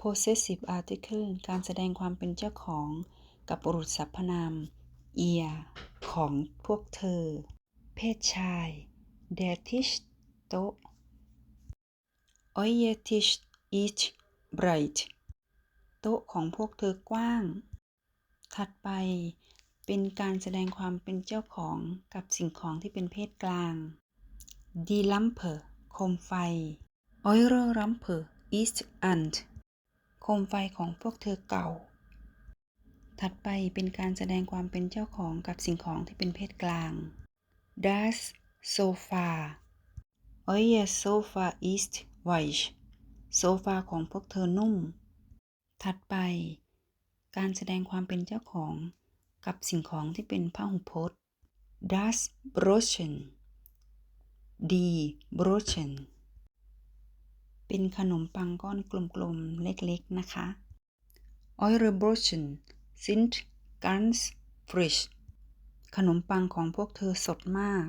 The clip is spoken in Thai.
possessive article การแสดงความเป็นเจ้าของ กับบุรุษสรรพนาม ihr ของพวกเธอ เพศชาย der Tisch โต๊ะ euer Tisch ist breit โต๊ะของพวกเธอกว้าง ถัดไปเป็นการแสดงความเป็นเจ้าของกับสิ่งของที่เป็นเพศกลาง die Lampe โคมไฟ eure Lampe ist alt มไฟของพวกเธอเก่า ถัดไปเป็นการแสดงความเป็นเจ้าของกับสิ่งของที่เป็นเพศกลาง das Sofa euer Sofa ist weich โซฟาของพวกเธอนุ่ม ถัดไป การแสดงความเป็นเจ้าของกับสิ่งของที่เป็นพหุพจน์ das Brötchen die Brötchen เป็นขนมปังก้อนกลมๆ เล็กๆ นะคะ Eure b r o t c h e n sind ganz frisch ขนมปังของพวกเธอสดมาก